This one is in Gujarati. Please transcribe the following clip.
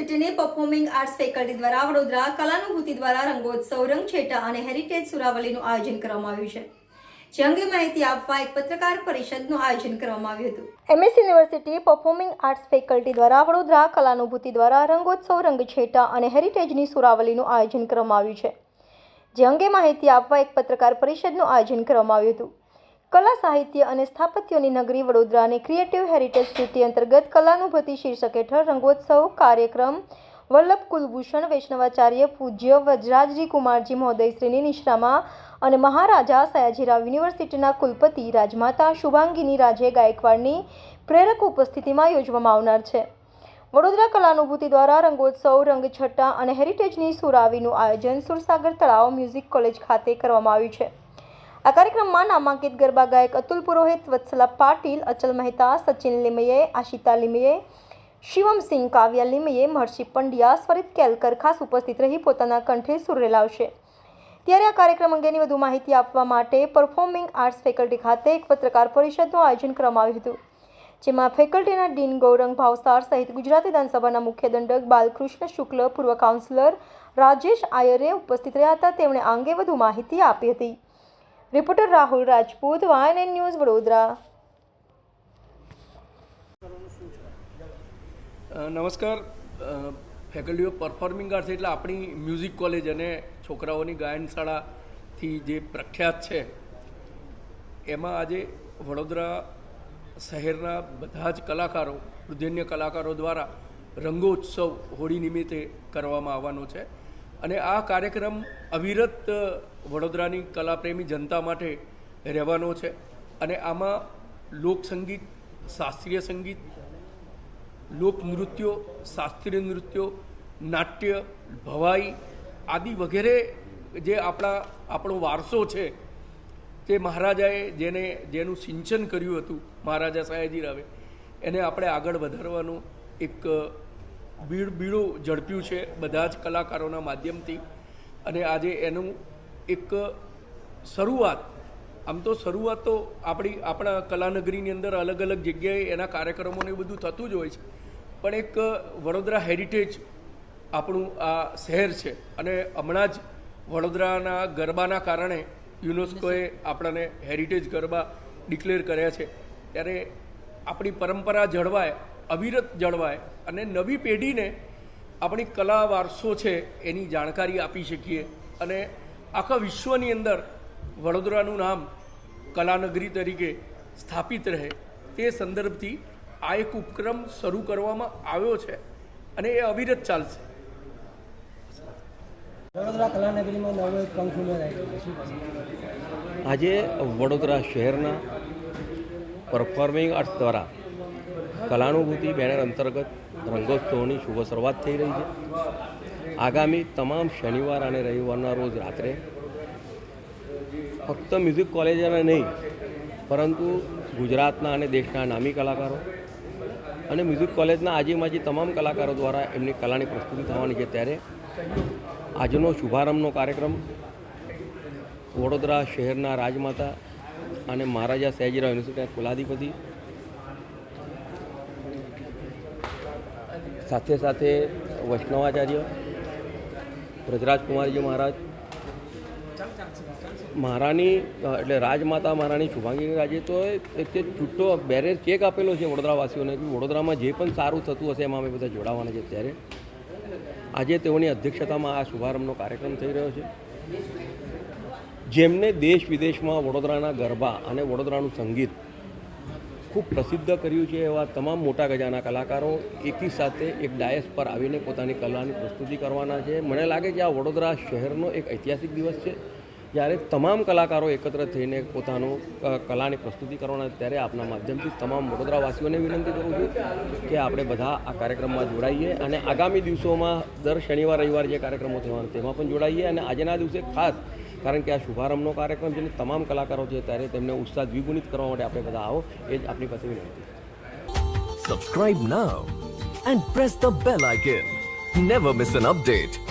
યુનિવર્સિટીની પરફોર્મિંગ આર્ટ્સ ફેકલ્ટી દ્વારા વડોદરા કલાનુભૂતિ દ્વારા રંગોત્સવ રંગછેટા અને હેરિટેજ સુરાવલીનું આયોજન કરવામાં આવ્યું છે. જે અંગે માહિતી આપવા એક પત્રકાર પરિષદનું આયોજન કરવામાં આવ્યું હતું. MS university performing arts faculty દ્વારા વડોદરા કલાનુભૂતિ દ્વારા રંગોત્સવ રંગછેટા અને હેરિટેજની સુરાવલીનું આયોજન કરવામાં આવ્યું છે. જે અંગે માહિતી આપવા એક પત્રકાર પરિષદનું આયોજન કરવામાં આવ્યું હતું. કલા, સાહિત્ય અને સ્થાપત્યોની નગરી વડોદરાની ક્રિએટિવ હેરિટેજ સિટી અંતર્ગત કલાનુભૂતિ શીર્ષક હેઠળ રંગોત્સવ કાર્યક્રમ વલ્લભ કુલભૂષણ, વૈષ્ણવાચાર્ય પૂજ્ય વજરાજજી કુમારજી મહોદયશ્રીની નિશ્રામાં અને મહારાજા સયાજીરાવ યુનિવર્સિટીના કુલપતિ રાજમાતા શુભાંગીની રાજે ગાયકવાડની પ્રેરક ઉપસ્થિતિમાં યોજવામાં આવનાર છે. વડોદરા કલાનુભૂતિ દ્વારા રંગોત્સવ, રંગછટા અને હેરિટેજની સુરાવીનું આયોજન સુરસાગર તળાવ મ્યુઝિક કોલેજ ખાતે કરવામાં આવ્યું છે. આ કાર્યક્રમમાં નામાંકિત ગરબા ગાયક અતુલ પુરોહિત, વત્સલા પાટીલ, અચલ મહેતા, સચિન લીમયે, આશિતા લીમયે શિવમસિંહ કાવ્યા લીમયે, મહર્ષિ પંડ્યા, સ્વરિત કેલકર ખાસ ઉપસ્થિત રહી પોતાના કંઠે સુર રેલાવશે ત્યારે આ કાર્યક્રમ અંગેની વધુ માહિતી આપવા માટે પરફોર્મિંગ આર્ટ્સ ફેકલ્ટી ખાતે એક પત્રકાર પરિષદનું આયોજન કરવામાં આવ્યું હતું, જેમાં ફેકલ્ટીના ડીન ગૌરંગ ભાવસાર સહિત ગુજરાત વિધાનસભાના મુખ્ય દંડક બાલકૃષ્ણ શુક્લ, પૂર્વ કાઉન્સિલર રાજેશ આયરે ઉપસ્થિત રહ્યા હતા. તેમણે આ અંગે વધુ માહિતી આપી હતી. Reporter Rahul Rajput YNN news Vadodara. નમસ્કાર. ફેકલ્ટી ઓફ પરફોર્મિંગ આર્ટ્સ એટલે આપણી મ્યુઝિક કોલેજ અને છોકરાઓની ગાયન શાળાથી જે પ્રખ્યાત છે, એમાં આજે વડોદરા શહેરના બધા જ કલાકારો વૃદ્ધન્ય કલાકારો દ્વારા રંગોત્સવ હોળી નિમિત્તે કરવામાં આવવાનો છે. અને આ કાર્યક્રમ અવિરત વડોદરાની કલાપ્રેમી જનતા માટે રહેવાનો છે. અને આમાં લોકસંગીત શાસ્ત્રીય સંગીત લોકનૃત્યો શાસ્ત્રીય નૃત્યો, નાટ્ય, ભવાઈ આદિ વગેરે જે આપણા, આપણો વારસો છે, તે મહારાજાએ જેને, જેનું સિંચન કર્યું હતું, મહારાજા સયાજી રાવે, એને આપણે આગળ વધારવાનું એક બીડ બીડું ઝડપ્યું છે બધા જ કલાકારોના માધ્યમથી. અને આજે એનું એક શરૂઆત, આમ તો શરૂઆત તો આપણી, આપણા કલાનગરીની અંદર અલગ અલગ જગ્યાએ એના કાર્યક્રમોને ને બધું થતું જ હોય છે. પણ એક વડોદરા હેરિટેજ આપણું આ શહેર છે. અને હમણાં જ વડોદરાના ગરબાના કારણે યુનેસ્કોએ આપણને હેરિટેજ ગરબા ડિક્લેર કર્યા છે. ત્યારે આપણી પરંપરા જળવાય અવિરત જળવાય અને નવી પેઢીને આપણી કલા વારસો છે એની જાણકારી આપી શકીએ અને આખા વિશ્વની અંદર વડોદરાનું નામ કલાનગરી તરીકે સ્થાપિત રહે તે સંદર્ભથી આ એક ઉપક્રમ શરૂ કરવામાં આવ્યો છે અને એ અવિરત ચાલશે વડોદરા કલાનગરીમાં નવો એક? આજે વડોદરા શહેરના પરફોર્મિંગ આર્ટ્સ દ્વારા કલાનુભૂતિ બેનર અંતર્ગત રંગોત્સવની શુભ શરૂઆત થઈ રહી છે. આગામી તમામ શનિવાર અને રવિવારના રોજ રાત્રે ફક્ત મ્યુઝિક કોલેજના નહીં, પરંતુ ગુજરાતના અને દેશના નામી કલાકારો અને મ્યુઝિક કોલેજના આજીમાજી તમામ કલાકારો દ્વારા એમની કલાની પ્રસ્તુતિ થવાની છે. ત્યારે આજનો શુભારંભનો કાર્યક્રમ વડોદરા શહેરના રાજમાતા અને મહારાજા સયાજીરાવ યુનિવર્સિટીના કુલાધિપતિ સાથે સાથે વૈષ્ણવાચાર્ય બ્રજરાજકુમારજી મહારાજ, મહારાણી એટલે રાજમાતા મહારાણી શુભાંગી રાજે તો તે છૂટો બેરેજ ચેક આપેલો છે વડોદરાવાસીઓને કે વડોદરામાં જે પણ સારું થતું હશે એમાં અમે બધા જોડાવાના છે ત્યારે આજે તેઓની અધ્યક્ષતામાં આ શુભારંભનો કાર્યક્રમ થઈ રહ્યો છે. જેમને દેશ વિદેશમાં વડોદરાના ગરબા અને વડોદરાનું સંગીત ખૂબ પ્રસિદ્ધ કર્યું છે એવા તમામ મોટા ગજાના કલાકારો એકી સાથે એક ડાયસ પર આવીને પોતાની કલાની પ્રસ્તુતિ કરવાના છે મને લાગે છે આ વડોદરા શહેરનો એક ઐતિહાસિક દિવસ છે જ્યારે તમામ કલાકારો એકત્ર થઈને પોતાનું કલાની પ્રસ્તુતિ કરવાના. ત્યારે આપના માધ્યમથી તમામ વડોદરાવાસીઓને વિનંતી કરું છું કે આપણે બધા આ કાર્યક્રમમાં જોડાઈએ અને આગામી દિવસોમાં દર શનિવાર રવિવાર જે કાર્યક્રમો થવાના, તેમાં પણ જોડાઈએ અને આજના દિવસે ખાસ કારણ કે આ શુભારંભનો કાર્યક્રમ છે તમામ કલાકારો છે ત્યારે તેમને ઉત્સાહ દ્વિગુણિત કરવા માટે આપણે બધા આવો, એ જ આપણી પાસે વિનંતી subscribe now and press the bell icon never miss an update.